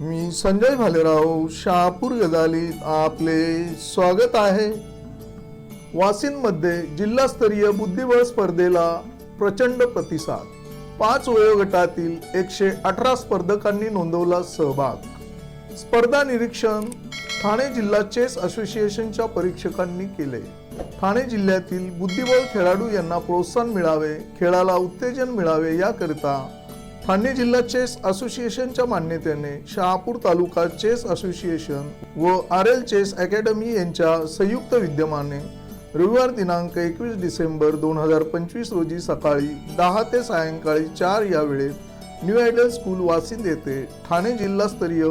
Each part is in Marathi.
मी संजय भालेराव शहापूर गदालीत आपले स्वागत आहे. वासिनमध्ये जिल्हास्तरीय बुद्धिबळ स्पर्धेला प्रचंड प्रतिसाद. पाच वयोगटातील एकशे अठरा स्पर्धकांनी नोंदवला सहभाग. स्पर्धा निरीक्षण ठाणे जिल्हा चेस असोसिएशनच्या परीक्षकांनी केले. ठाणे जिल्ह्यातील बुद्धिबळ खेळाडू यांना प्रोत्साहन मिळावे खेळाला उत्तेजन मिळावे याकरिता ठाणे जिल्हा चेस असोसिएशनच्या मान्यतेने शहापूर तालुका चेस असोसिएशन व आर एल चेस अकॅडमी यांच्या संयुक्त विद्यमाने रविवार दिनांक एकवीस डिसेंबर दोन हजार पंचवीस रोजी सकाळी दहा ते सायंकाळी चार या वेळेत न्यू आयडल स्कूल वासिंद येथे ठाणे जिल्हास्तरीय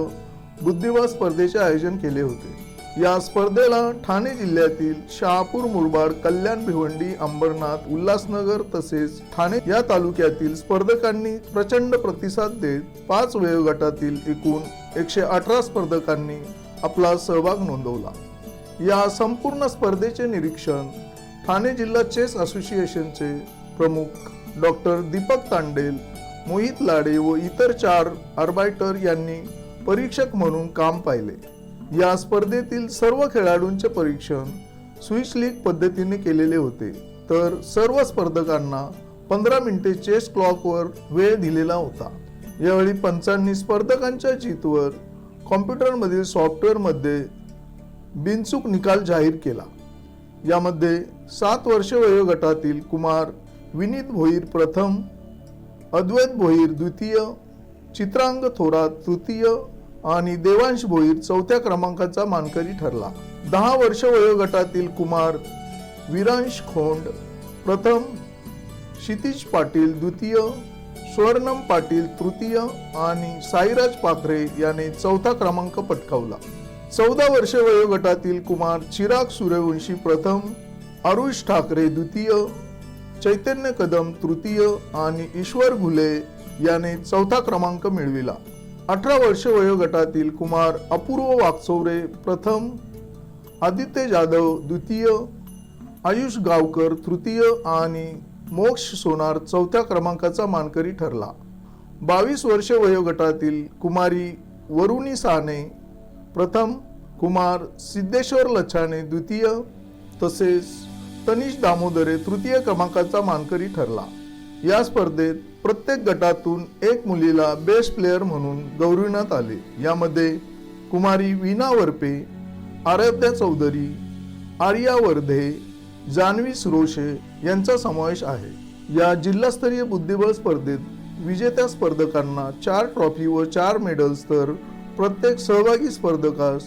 बुद्धिबळ स्पर्धेचे आयोजन केले होते. या स्पर्धेला ठाणे जिल्ह्यातील शहापूर मुरबाड कल्याण भिवंडी अंबरनाथ उल्हासनगर तसेच ठाणे या तालुक्यातील स्पर्धकांनी प्रचंड प्रतिसाद देत पाच वयोगटातील एकूण एकशे अठरा स्पर्धकांनी आपला सहभाग नोंदवला. या संपूर्ण स्पर्धेचे निरीक्षण ठाणे जिल्हा चेस असोसिएशनचे प्रमुख डॉक्टर दीपक तांडेल मोहित लाडे व इतर चार आर्बायटर यांनी परीक्षक म्हणून काम पाहिले. या स्पर्धेतील सर्व खेळाडूंचे परीक्षण स्विच लीग पद्धतीने केलेले होते. तर सर्व स्पर्धकांना पंधरा मिनिटे चेस क्लॉकवर वेळ दिलेला होता. यावेळी पंचांनी स्पर्धकांच्या जीतवर कॉम्प्युटरमधील सॉफ्टवेअरमध्ये बिनचूक निकाल जाहीर केला. यामध्ये सात वर्ष वयोगटातील कुमार विनीत भोईर प्रथम अद्वैत भोईर द्वितीय चित्रांग थोरात तृतीय आणि देवांश भोईर चौथ्या क्रमांकाचा मानकरी ठरला. दहा वर्ष वयोगटातील कुमार विरांश खोंड प्रथम क्षितिज पाटील द्वितीय स्वर्णम पाटील तृतीय आणि साईराज पाखरे याने चौथा क्रमांक पटकावला. चौदा वर्ष वयोगटातील कुमार चिराग सूर्यवंशी प्रथम आरुष ठाकरे द्वितीय चैतन्य कदम तृतीय आणि ईश्वर घुले याने चौथा क्रमांक मिळविला. अठरा वर्ष वयोगटातील कुमार अपूर्व वागचौरे प्रथम आदित्य जाधव द्वितीय आयुष गावकर तृतीय आणि मोक्ष सोनार चौथ्या क्रमांकाचा मानकरी ठरला. बावीस वर्ष वयोगटातील कुमारी वरुणी साने प्रथम कुमार सिद्धेश्वर लछाने द्वितीय तसेच तनिष दामोदरे तृतीय क्रमांकाचा मानकरी ठरला. या स्पर्धेत प्रत्येक गटातून एक मुलीला बेस्ट प्लेअर म्हणून गौरविण्यात आले. यामध्ये कुमारी वीणा वरपे आराध्या चौधरी आर्या वर्धे जान्हवी सुरोशे यांचा समावेश आहे. या जिल्हास्तरीय बुद्धिबळ स्पर्धेत विजेत्या स्पर्धकांना चार ट्रॉफी व चार मेडल्स तर प्रत्येक सहभागी स्पर्धकास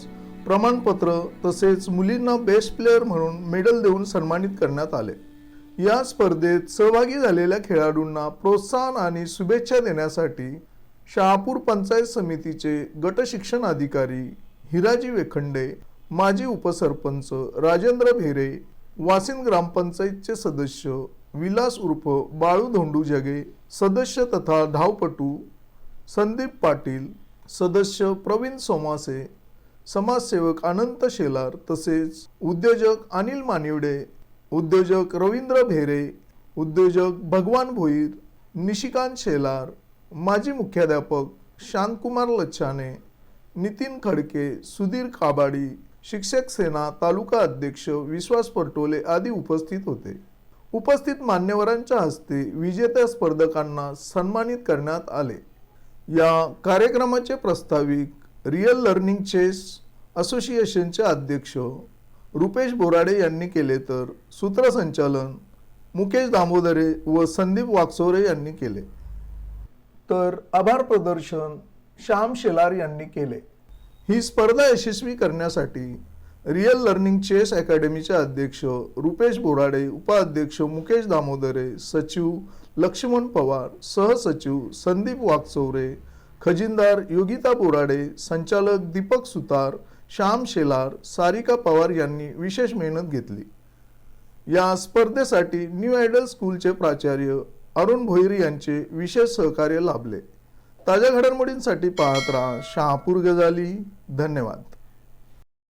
प्रमाणपत्र तसेच मुलींना बेस्ट प्लेअर म्हणून मेडल देऊन सन्मानित करण्यात आले. या स्पर्धेत सहभागी झालेल्या खेळाडूंना प्रोत्साहन आणि शुभेच्छा देण्यासाठी शहापूर पंचायत समितीचे गट शिक्षण अधिकारी हिराजी वेखंडे माजी उपसरपंच राजेंद्र भेरे वासिन ग्रामपंचायतचे सदस्य विलास उर्फ बाळू धोंडू जगे सदस्य तथा धावपटू संदीप पाटील सदस्य प्रवीण सोमासे समाजसेवक अनंत शेलार तसेच उद्योजक अनिल मानिवडे उद्योजक रवींद्र भेरे उद्योजक भगवान भोईर निशिकांत शेलार माजी मुख्याध्यापक शांतकुमार लच्छाने नितीन खडके सुधीर काबाडी शिक्षक सेना तालुका अध्यक्ष विश्वास परटोले आदी उपस्थित होते. उपस्थित मान्यवरांच्या हस्ते विजेत्या स्पर्धकांना सन्मानित करण्यात आले. या कार्यक्रमाचे प्रस्ताविक रिअल लर्निंग चेस असोसिएशनचे अध्यक्ष रुपेश बोराडे यांनी केले तर सूत्रसंचालन मुकेश दामोदरे व संदीप वाकसोरे यांनी केले. तर आभार प्रदर्शन श्याम शेलार यांनी केले. ही स्पर्धा यशस्वी करण्यासाठी रिअल लर्निंग चेस अकॅडमीचे अध्यक्ष रुपेश बोराडे उपाध्यक्ष मुकेश दामोदरे सचिव लक्ष्मण पवार सहसचिव संदीप वाकचौरे खजिनदार योगिता बोराडे संचालक दीपक सुतार श्याम शेलार सारिका पवार यांनी विशेष मेहनत घेतली. या स्पर्धेसाठी न्यू आयडल स्कूलचे प्राचार्य अरुण भोईर यांचे विशेष सहकार्य लाभले. ताज्या घडामोडींसाठी पाहत राहा शहापूर गजाली धन्यवाद.